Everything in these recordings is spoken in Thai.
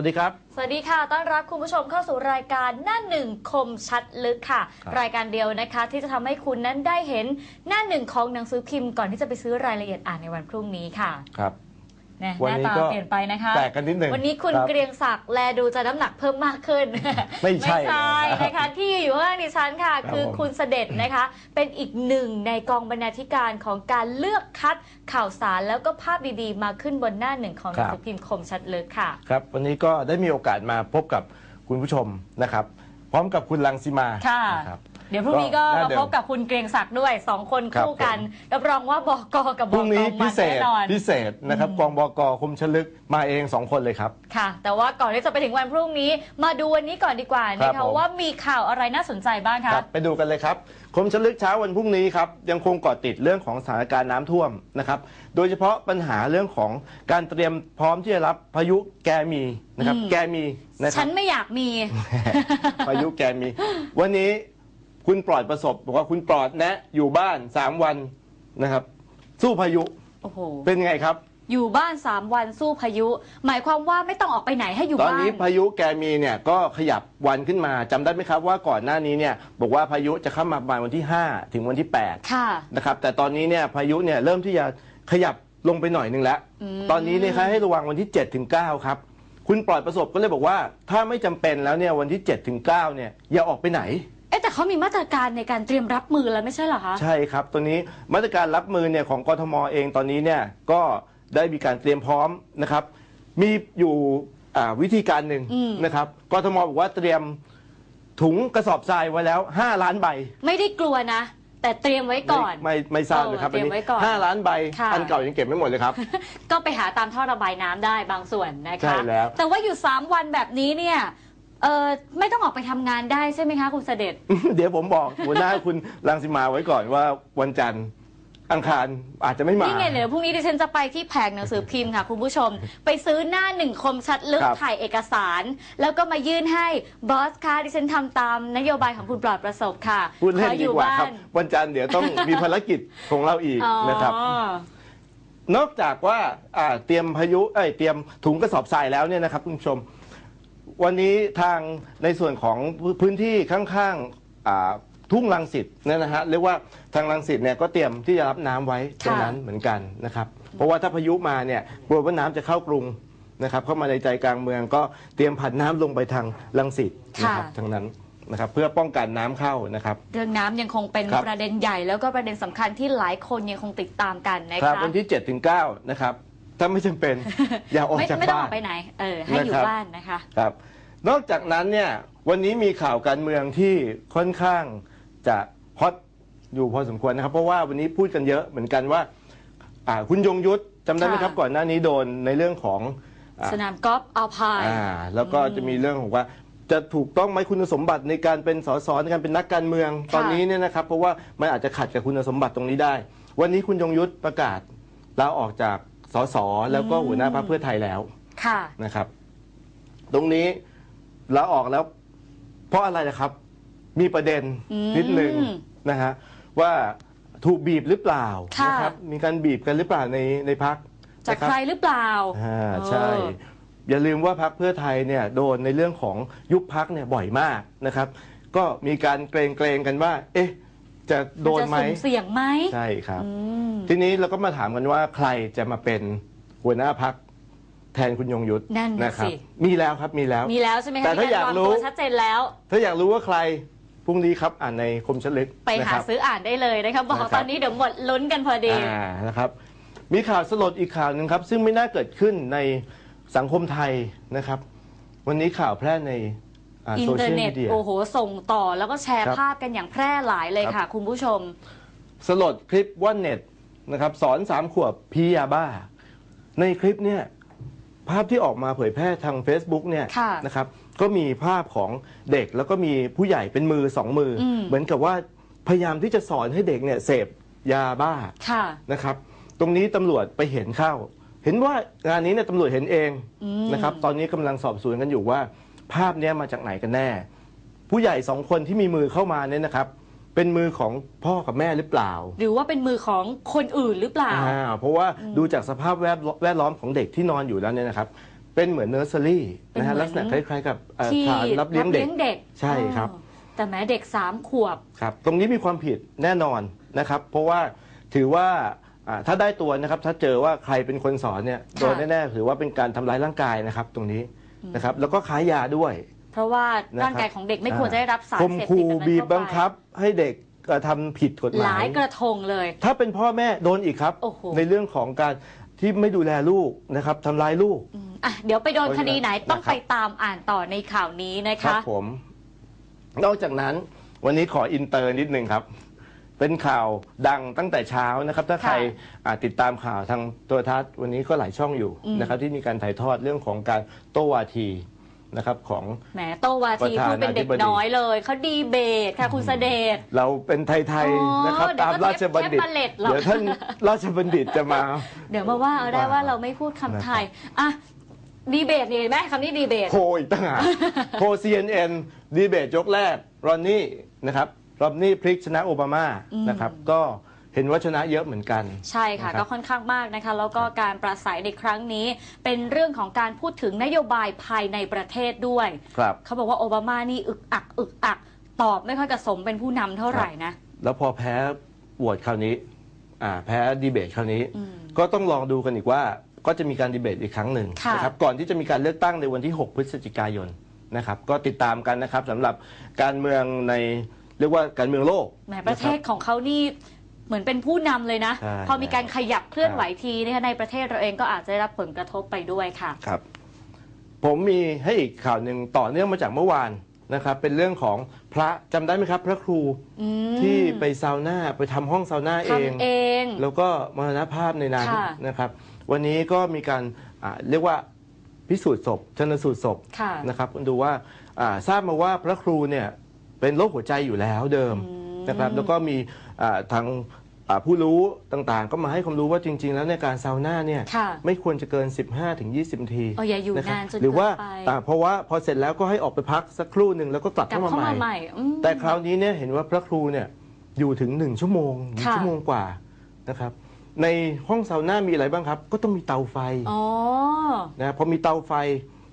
สวัสดีครับ สวัสดีค่ะ ต้อนรับคุณผู้ชมเข้าสู่รายการหน้าหนึ่งคมชัดลึกค่ะครับรายการเดียวนะคะ ที่จะทำให้คุณนั้นได้เห็นหน้าหนึ่งของหนังสือพิมพ์ก่อนที่จะไปซื้อรายละเอียดอ่านในวันพรุ่งนี้ค่ะ ครับ นะหวันน้านี้ตาก็เปลี่ยนไปนะคะ แตกกันนิดหนึ่งวันนี้คุณรับ เกรียงศักดิ์แลดูจะน้ำหนักเพิ่มมากขึ้น ไม่ใช่ไม่นะคะที่อยู่ข้างดิฉันค่ะ ครับคือผม คุณเสด็จนะคะ เป็นอีกหนึ่งในกองบรรณาธิการของการเลือกคัดข่าวสารแล้วก็ภาพดีๆ มาขึ้นบนหน้าหนึ่งของหนังสือพิมพ์คมชัดลึกค่ะ ครับ วันนี้ก็ได้มีโอกาสมาพบกับคุณผู้ชมนะครับ พร้อมกับคุณลังสิมาค่ะ นะครับ เดี๋ยวพรุ่งนี้ก็ก็น่ามาเดิมพบกับคุณเกรียงศักดิ์ด้วยสองคนครับคู่กันรับรองว่าบอกกกับพบรุ่องกนี้มัพินเศแน่ษนอน พิเศษนะครับกองบกคมชลึกมาเองสองคนเลยครับ ค่ะ แต่ว่าก่อนที่จะไปถึงวันพรุ่งนี้ มาดูวันนี้ก่อนดีกว่าครันะบคะผม ว่ามีข่าวอะไรน่าสนใจบ้างคคะรับไปดูกันเลยครับคมชลึกเช้าวันพรุ่งนี้ครับยังคงเกาะติดเรื่องของสถานการณ์น้ำท่วมนะครับ โดยเฉพาะปัญหาเรื่องของการเตรียมพร้อมที่จะรับพายุแกมีนะครับ อืม แกมีนะคฉัรับนไม่อยากมี พายุแกมี วันนี้ คุณปลอดประสบบอกว่าคุณปลอดแนะ อยู่บ้าน3วันนะครับ สู้พายุโอ้โห เป็นไงครับ อยู่บ้าน 3 วันสู้พายุ หมายความว่าไม่ต้องออกไปไหนให้อยู่ตอนบ้าน นี้พายุแกมีเนี่ยก็ขยับวันขึ้นมาจำได้ไหมครับว่าก่อนหน้านี้เนี่ยบอกว่าพายุจะเข้ามาประมาณวันที่ 5 ถึงวันที่ 8 ค่ะ นะครับแต่ตอนนี้เนี่ยพายุเนี่ยเริ่มที่จะขยับลงไปหน่อยหนึงแล้วอืมตอนนี้เนี่ยให้ระวังวันที่ 7 ถึง 9 ครับ คุณปลอดประสบก็เลยบอกว่า ถ้าไม่จำเป็นแล้วเนี่ยวันที่ 7 ถึง 9 เนี่ยอย่าออกไปไหนเอ๊ะ แต่เขามีมาตรการในการเตรียมรับมือแล้วไม่ใช่เหรอคะ ใช่ครับตัวนี้มาตรการรับมือเนี่ยของกทมเองตอนนี้เนี่ยก็ได้มีการเตรียมพร้อมนะครับ มีอยู่อ่าวิธีการหนึ่งอืม นะครับกทมบอกว่าเตรียมถุงกระสอบทรายไว้แล้ว 5 ล้านใบ ไม่ได้กลัวนะ แต่เตรียมไว้ก่อน ไม่ไม่ไม่ทราบเลยครับเออเตรียมไว้ก่อนห้าล้านใบ ค่ะ อันเก่ายังเก็บไม่หมดเลยครับ ก็ไปหาตามท่อระบายน้ำได้บางส่วนนะคะ ใช่แล้ว แต่ว่าอยู่ 3 วันแบบนี้เนี่ย เออไม่ต้องออกไปทำงานได้ใช่ไหมคะคุณเสด็จ เดี๋ยวผมบอกหัวหน้าคุณรังสิมาไว้ก่อนว่าวันจันทร์อังคารอาจจะไม่มา นี่ไงเดี๋ยวพรุ่งนี้ดิฉันจะไปที่แผงหนังสือพิมพ์ค่ะ คุณผู้ชม ไปซื้อหน้าหนึ่งคมชัดลึกครับ ถ่ายเอกสาร แล้วก็มายื่นให้บอสค่ะดิฉันทำตามนโยบายของคุณปลอดประสบค่ะพูดเล่นขออดียู่กว่าบ้าครับ นวันจันทร์เดี๋ยวต้องมีภารกิจของเราอีกอ๋อนะครับ นอกจากว่าอ่าเตรียมพายุเอ้ยเตรียมถุงกระสอบทรายแล้วเนี่ยนะครับคุณผู้ชม วันนี้ทางในส่วนของพื้นที่ข้างๆอ่าทุ่งลังสิตเนี่ยนะฮะเรียกว่าทางลังสิตเนี่ยก็เตรียมที่จะรับน้ำไว้ตรงนั้นเหมือนกันนะครับ เพราะว่าถ้าพายุมาเนี่ยกลัวว่าน้ำจะเข้ากรุงนะครับเข้ามาในใจกลางเมืองก็เตรียมผันน้ำลงไปทางลังสิตนะครับค่ะ ทางนั้นนะครับเพื่อป้องกันน้ำเข้านะครับ เรื่องน้ำยังคงเป็นครับ ประเด็นใหญ่แล้วก็ประเด็นสำคัญที่หลายคนยังคงติดตามกันนะครัคะบวันที่7ถึง9นะครับถ้าไม่จำเป็น อย่าออกไม่จากไม่ต้องบ้าอน อกไปไหนเออให้อยู่นะครับ บ้านนะคะ ครับ นอกจากนั้นเนี่ยวันนี้มีข่าวการเมืองที่ค่อนข้างจะฮอตอยู่พอสมควรนะครับ เพราะว่าวันนี้พูดกันเยอะเหมือนกันว่าอ่าคุณยงยุทธจำได้ไหมครับค่ะ ก่อนหน้านี้โดนในเรื่องของ อ่า สนามกอล์ฟอัลพายอ่าแล้วก็จะมีเรื่องของว่าจะถูกต้องไหมคุณสมบัติในการเป็นสสในการเป็นนักการเมืองตอนนี้เนี่ยนะครับ เพราะว่ามันอาจจะขัดกับคุณสมบัติตรงนี้ได้ วันนี้คุณยงยุทธประกาศลาออกจากสสแล้วก็หัวหน้าพรรคเพื่อไทยแล้วค่ะ นะครับ ตรงนี้ ลาออกแล้ว เพราะอะไรนะครับ มีประเด็นอืมนิดหนึ่งนะฮะว่าถูกบีบหรือเปล่าค่ะ นะครับ มีการบีบกันหรือเปล่าในในพักจากใครหรือเปล่าอ่าใช่ เออ อย่าลืมว่าพักเพื่อไทยเนี่ยโดนในเรื่องของยุบพักเนี่ยบ่อยมากนะครับ ก็มีการเกรงเกรงๆกันว่า เอ๊ะ จะโดนไหม จะสุ่มเสี่ยงไหมใช่ครับ อืม ทีนี้เราก็มาถามกันว่าใครจะมาเป็นหัวหน้าพัก แทนคุณยงยุทธนั่นน่ะนะครับ สิ มีแล้วครับมีแล้ว มีแล้วใช่ไหมคะแต่ถ้ามีอยากวางรู้ ตัวชัดเจนแล้ว ถ้าอยากรู้ว่าใครพรุ่งนี้ครับอ่านในคมชลึกไปนะหาครับ ซื้ออ่านได้เลยนะคะบอกนะครับ ตอนนี้เดี๋ยวหมดลุ้นกันพอดี อ่านะครับ มีข่าวสลดอีกข่าวหนึ่งครับ ซึ่งไม่น่าเกิดขึ้นในสังคมไทยนะครับ วันนี้ข่าวแพร่ในอินโซเทอเชียร์ลเน็ตมีเดีย โอ้โห ส่งต่อแล้วก็แชร์ครับภาพกันอย่างแพร่หลายเลยครัค่ะบคุณผู้ชม สลดคลิปว่อนเน็ตนะครับ สอนสามขวบพียาบ้า ในคลิปเนี่ย ภาพที่ออกมาเผยแพร่ทาง Facebook เนี่ยค่ะนะครับก็มีภาพของเด็กแล้วก็มีผู้ใหญ่เป็นมือสองมืออม เหมือนกับว่าพยายามที่จะสอนให้เด็กเนี่ยเสพยาบ้า ค่ะ นะครับ ตรงนี้ตำรวจไปเห็นเข้า เห็นว่างานนี้เนี่ยตำรวจเห็นเองอืม นะครับ ตอนนี้กำลังสอบสวนกันอยู่ว่า ภาพเนี้ยมาจากไหนกันแน่ ผู้ใหญ่สองคนที่มีมือเข้ามาเนี่ยนะครับ เป็นมือของพ่อกับแม่หรือเปล่าหรือว่าเป็นมือของคนอื่นหรือเปล่า อ่าเพราะว่าดูจากสภาพแวดแวดล้อมของเด็กที่นอนอยู่แล้วเนี่ยนะครับ เป็นเหมือนเนอร์เซอรี่นะฮะเป็นเหมือน ลักษณะคล้ายๆกับเอ่อที่ฐานรับเลี้ยงเด็กเด็กใช่ครับ อ๋อแต่แม้เด็กสามขวบ ครับตรงนี้มีความผิดแน่นอนนะครับ เพราะว่าถือว่าอ่าถ้าได้ตัวนะครับถ้าเจอว่าใครเป็นคนสอนเนี่ยโดนแน่ๆถือว่าเป็นการทำร้ายร่างกายนะครับตรงนี้นะครับแล้วก็ค้ายาด้วย เพราะว่านะครับร่างกายของเด็กไม่ควรจะได้รับสารข่มเสพติขู่ดแบบนั้นบีบเข้าไปบังคับให้เด็กกระทำผิดกฎหหมาลายย กระทงเลย ถ้าเป็นพ่อแม่โดนอีกครับ โอ้โห ในเรื่องของการที่ไม่ดูแลลูกนะครับทำร้ายลูก อืมอะเดี๋ยวไปโดนคดีไหนต้องนะครับไปตามอ่านต่อในข่าวนี้นะครัคะ บผม นอกจากนั้นวันนี้ขออินเตอร์นิดนึงครับ เป็นข่าวดังตั้งแต่เช้านะครับ ถ้าใครอ่าติดตามข่าวทางโทรทัศน์วันนี้ก็หลายช่องอยู่อืมนะครับ ที่มีการถ่ายทอดเรื่องของการโต้วาที นะครับของแหมโตวาทีประธานาพูดเป็นเด็กธิบดีน้อยเลย เขาดีเบตค่ะคุณเสเดชเราเป็นไทยอ๋อๆนะครับเดี๋ยวตามก็ราชบัณฑิตเทปบัลเล็ตหรอกเดี๋ยวท่านราชบัณฑิตจะมา เดี๋ยวมาว่าเอาได้ว่าเราไม่พูดคำไทยอะดีเบตนี่เห็นไหมคำนี้ดีเบตโพลอีกต่างหากโพล CNN ดีเบตยกแรกรอนนี่นะครับรอนนี่พลิกชนะโอบามาอืมนะครับก็ เห็นว่าชนะเยอะเหมือนกันใช่ค่ะนะครับก็ค่อนข้างมากนะคะ แล้วก็การปราศัยในครั้งนี้ เป็นเรื่องของการพูดถึงนโยบายภายในประเทศด้วย ครับ เขาบอกว่าโอบามานี่อึกอัก อึกอัก ตอบไม่ค่อยกระสมเป็นผู้นำเท่าไหร่นะ แล้วพอแพ้โหวตคราวนี้อ่าแพ้ดีเบตคราวนี้อืมก็ต้องลองดูกันอีกว่าก็จะมีการดีเบตอีกครั้งหนึ่งค่ะ นะครับก่อนที่จะมีการเลือกตั้งในวันที่ 6 พฤศจิกายนนะครับ ก็ติดตามกันนะครับสำหรับการเมืองในเรียกว่าการเมืองโลกแหมประเทศของเขานี่ เหมือนเป็นผู้นำเลยนะ ใช่พอมีการขยับเคลื่อนไหวทีนะคะในประเทศเราเองก็อาจจะได้รับผลกระทบไปด้วยค่ะ ครับ ผมมีให้อีกข่าวหนึ่งต่อเนื่องมาจากเมื่อวานนะครับ เป็นเรื่องของพระจำได้ไหมครับ พระครูอืมที่ไปซาวน่าไปทำห้องซาวน่าเอง ทำเอง แล้วก็มรณภาพในนั้นค่ะนะครับ วันนี้ก็มีการอ่าเรียกว่าพิสูจน์ศพชนสูตรศพค่ะ นะครับดูว่าอ่าทราบมาว่าพระครูเนี่ยเป็นโรคหัวใจอยู่แล้วเดิมอืมนะครับ แล้วก็มีอ่าทางอ่า ผู้รู้ต่างๆ ก็มาให้ความรู้ว่าจริง ๆ แล้วในการซาวน่าเนี่ยค่ะไม่ควรจะเกิน 15-20นาทีเอออย่าอยู่ะครับนานจนหรือว่าเกินไป อ่าเพราะว่าพอเสร็จแล้วก็ให้ออกไปพักสักครู่หนึ่งแล้วก็กลับกลับเข้ามาเข้าใหม่มาใหม่อืม แต่คราวนี้เนี่ยเห็นว่าพระครูเนี่ยอยู่ถึงหนึ่งชั่วโมงหนึ่งค่ะ ชั่วโมงกว่านะครับ ในห้องซาวน่ามีอะไรบ้างครับ ก็ต้องมีเตาไฟอ๋อ นะพอมีเตาไฟ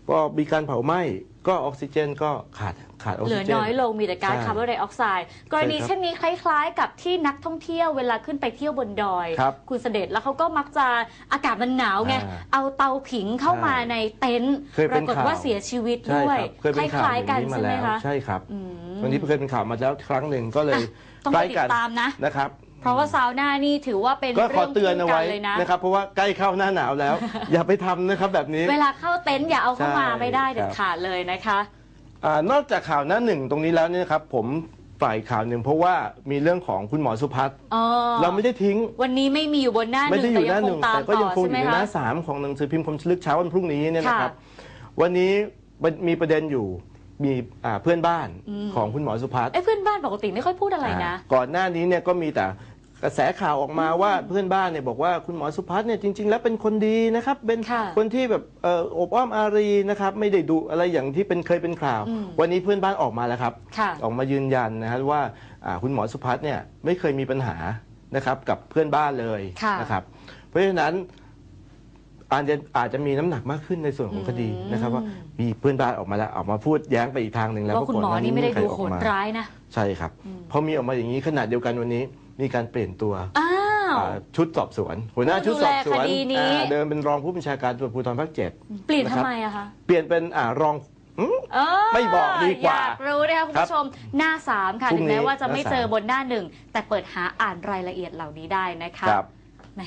พอมีการเผาไหม้ ก็ออกซิเจนก็ขาดขาดออกเหลืซิอเจน น้อยลงมีแต่ก๊าซใช่คาร์บอนไดออกไซด์กรณีใช่ครับเช่นนี้คล้ายๆ กับที่นักท่องเที่ยวเวลาขึ้นไปเที่ยวบนดอยครับณเสด็จแล้วเขาก็มักจะอากาศมันหนาวไงอ่าเอาเตาผิงเข้ามาใช่ในเต็นท์เคยปเป็รานกฏข่าวว่าเสียชีวิตใช่ด้วยครับเคยคเป็นข่าวล้ายอๆกัย่านงนี้มาใช่ไหมแล้วคะใช่ครับอืมวันนี้เคยเป็นข่าวมาแล้วครั้งหนึ่งก็เลยต้องใกไปล้ติกัดนตามนะนะครับ เพราะว่าซาวน่านี่ถือว่าเป็นก็ขอเรื่องเตือนเอาไว้คู่กัเลยนะนะครับ เพราะว่าใกล้เข้าหน้าหนาวแล้ว อย่าไปทำนะครับแบบนี้ เวลาเข้าเต็นท์อย่าเอาเข้ามาใช่ไม่ได้เด็คดรับ ขาดเลยนะคะอ่านอกจากข่าวหน้าหนึ่งตรงนี้แล้วเนี่ยนะครับผมฝ่ายข่าวหนึ่งเพราะว่ามีเรื่องของคุณหมอสุพัฒน์อ๋อเราไม่ได้ทิ้ง วันนี้ไม่มีอยู่บนหน้าหไม่นึ่ได้งอยู่หแต่ยัน้างหคนึ่งงตามแต่ก็ต่ยังอคงใช่อไหมยู่ในหคะน้าสามของหนังสือพิมพ์คมชลึกเช้าวันพรุ่งนี้เนี่ยนะค่ะครับ วันนี้มีประเด็นอยู่ มีอ่าเพื่อนบ้านอืม ของคุณหมอสุพัฒน์เอ้ยเพื่อนบ้านปกติไม่ค่อยพูดอะไรนะ อ่าก่อนหน้านี้เนี่ยก็มีแต่กระแสข่าวออกมาว่าเพื่อนบ้านเนี่ยบอกว่าคุณหมอสุพัฒน์เนี่ยจริง ๆ แล้วเป็นคนดีนะครับ เป็นค่ะคนที่แบบเอ่ออบอ้อมอารีนะครับไม่ได้ดุอะไรอย่างที่เป็นเคยเป็นข่าว อืม วันนี้เพื่อนบ้านออกมาแล้วครับ ค่ะ ออกมายืนยันนะครับว่าอ่าคุณหมอสุพัฒน์เนี่ยไม่เคยมีปัญหานะครับกับเพื่อนบ้านเลยค่ะนะครับเพราะฉะนั้น อาจจะอาจจะมีน้ำหนักมากขึ้นในส่วนของคดีนะครับ ว่ามีเพื่อนบ้านออกมาแล้วออกมาพูดแย้งไปอีกทางหนึ่งแล้วว่าคุณหมอก่านี่ไม่ได้ใครดูออกโหดมาร้ายนะ ใช่ครับอืมพอมีออกมาอย่างนี้ขนาดเดียวกันวันนี้มีการเปลี่ยนตัว อ้าว อ่าชุดสอบสวน หัวหน้าผู้ชุดสอบสวนดูแลคดีนี้ อ่าเดิมเป็นรองผู้บัญชาการตำรวจภูธรภาคเจ็ดเปลี่ยนนะทำครับไมอะคะเปลี่ยนเป็นอ่ารองอืมเออไม่บอกดีกว่าอยากรู้นะคะคุณครับผู้ชมหน้าสามค่ะพรุ่ถึงงนี้แม้ว่าจะไม่หน้าเจอสามบนหน้าหนึ่งแต่เปิดหาอ่านรายละเอียดเหล่านี้ได้นะคะครับ แหม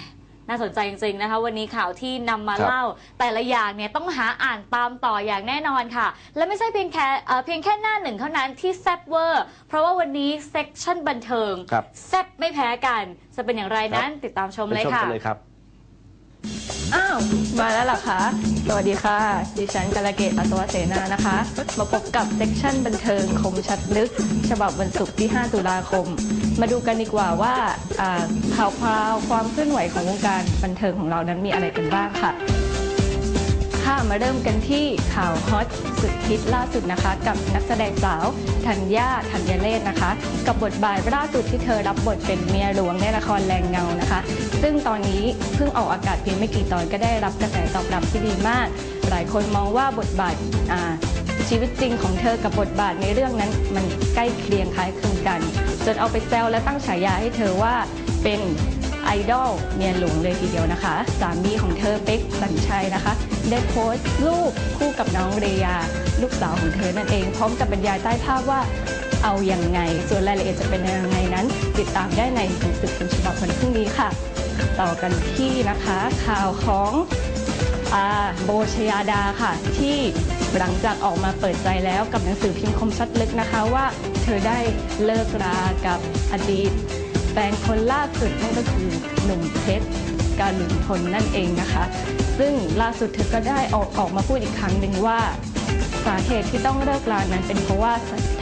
น่าสนใจจริงๆนะคะ วันนี้ข่าวที่นำมาครับ เล่า แต่ละอย่างเนี่ยต้องหาอ่านตามต่ออย่างแน่นอนค่ะ และไม่ใช่เพียงแค่เอ่อเพียงแค่หน้าหนึ่งเท่านั้นที่แซบเวอร์ เพราะว่าวันนี้เซ c ชั่นบันเทิงครับแซบไม่แพ้กัน จะเป็นอย่างไรนั้น ติดตามชมไปเลยชมค่ะ กันเลยครับ อ้าว มาแล้วเหรอคะ สวัสดีค่ะ ดิฉันกาลเกตอัศวเสนานะคะ มาพบกับเซกชันบันเทิงคมชัดลึก ฉบับวันศุกร์ที่ 5 ตุลาคม มาดูกันดีกว่าว่าข่าวคราวความเคลื่อนไหวของวงการบันเทิงของเรานั้นมีอะไรกันบ้างค่ะข่ค่ะมาเริ่มกันที่ข่าวฮอตสุดฮิตล่าสุดนะคะ กับนักแสดงสาวธัญญาธัญเลศนะคะ กับบทบาทล่าสุดที่เธอรับบทเป็นเมียหลวงในละครแรงเงานะคะ ซึ่งตอนนี้เพิ่งออกอากาศเพียงไม่กี่ตอนก็ได้รับกระแสตอบรับที่ดีมาก หลายคนมองว่าบทบาทอ่า ชีวิตจริงของเธอกับบทบาทในเรื่องนั้นมันใกล้เคียงคล้ายคลึงกัน จนเอาไปแซวและตั้งฉายาให้เธอว่าเป็นไอดอลเมียหลวงเลยทีเดียวนะคะ สามีของเธอเป็กสัญชัยนะคะ ได้โพสต์รูปคู่กับน้องเรยา ลูกสาวของเธอนั่นเอง พร้อมกับบรรยายใต้ภาพว่าเอาอย่างไง ส่วนรายละเอียดจะเป็นยังไงนั้น ติดตามได้ในหนังสือพิมพ์ฉบับวันพรุ่งนี้ค่ะ ต่อกันที่นะคะข่าวของอาโบชยาดาค่ะที่ หลังจากออกมาเปิดใจแล้วกับหนังสือพิมพ์คมชัดลึกนะคะว่า เธอได้เลิกรากับอดีตแฟนคนล่าสุดนั่นก็คือหนุ่มเพชรการหลุนพลนั่นเองนะคะ ซึ่งล่าสุดเธอก็ได้ออกออกมาพูดอีกครั้งหนึ่งว่าสาเหตุที่ต้องเลิกรานั้นเป็นเพราะว่า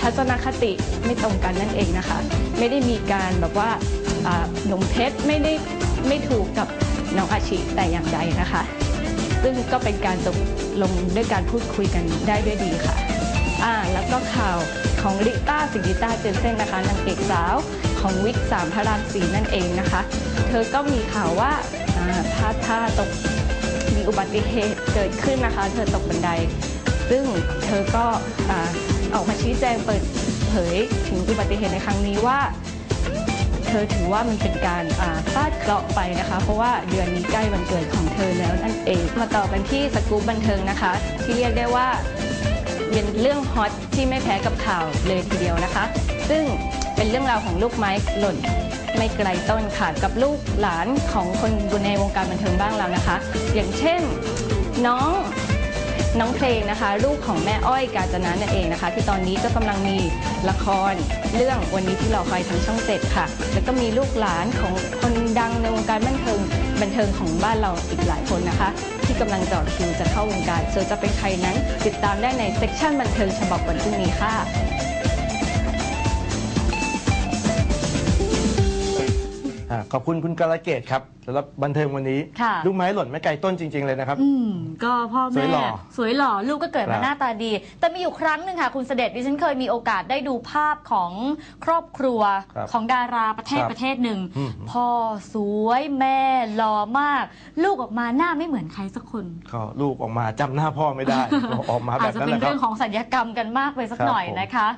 ทัศนคติไม่ตรงกันนั่นเองนะคะ ไม่ได้มีการแบบว่าอ่าหนุ่มเพชรไม่ได้ไม่ถูกกับน้องอาชิแต่อย่างใดนะคะ ซึ่งก็เป็นการตกลงด้วยการพูดคุยกันได้ด้วยดีค่ะอ่าแล้วก็ข่าวของริต้าสิริต้าเจนเซ่นนะคะนางเอกสาวของวิกสามพระรามสีนั่นเองนะคะ เธอก็มีข่าวว่าอ่าพลาดท่าตกมีอุบัติเหตุเกิดขึ้นนะคะ เธอตกบันได ซึ่งเธอก็ออกมาชี้แจงเปิดเผยถึงอุบัติเหตุในครั้งนี้ว่า เธอถือว่ามันเป็นการาฟาดเคราะห์ไปนะคะ เพราะว่าเดือนนี้ใกล้วันเกิดของเธอแล้วนั่นเองมาต่อกันที่สกู๊ปบันเทิงนะคะ ที่เรียกได้ว่าเป็นเรื่องฮอตที่ไม่แพ้กับข่าวเลยทีเดียวนะคะ ซึ่งเป็นเรื่องราวของลูกไม้หล่นไม่ไกลต้นค่ะกับลูกหลานของคนอยู่ในวงการบันเทิงบ้างแล้วนะคะ อย่างเช่นน้อง น้องเพลงนะคะลูกของแม่อ้อยกาญจนานั่นเองนะคะ ที่ตอนนี้ก็กำลังมีละครเรื่องวันนี้ที่เราคอยทางช่องเจ็ดค่ะ แล้วก็มีลูกหลานของคนดังในวงการบันเทิงบันเทิงของบ้านเราอีกหลายคนนะคะ ที่กำลังจอดคิวจะเข้าวงการส่วนจะเป็นใครนั้น ติดตามได้ในเซ็กชันบันเทิงฉบับวันพรุ่งนี้ค่ะ อ่าขอบคุณคุณกาลเกตครับสำหรับบันเทิงวันนี้ค่ะ ลูกไม้หล่นไม่ไกลต้นจริง ๆ เลยนะครับ อืมก็พ่อสวแม่ยหล่อสวยหล่อลูกก็เกิดครัมาบหน้าตาดี แต่มีอยู่ครั้งหนึ่งค่ะคุณเสด็จดิฉันเคยมีโอกาสได้ดูภาพของครอบครัวครับของดาราประเทศครับประเทศหนึ่งอืม พ่อสวยแม่หล่อมาก ลูกออกมาหน้าไม่เหมือนใครสักคน ก็ลูกออกมาจำหน้าพ่อไม่ได้ ออกมาแบอาจบจะนั้นเป็แหนละครัเรื่บ องของสัญญกรรมกันมากไปสักครับหน่อยผม นะคะ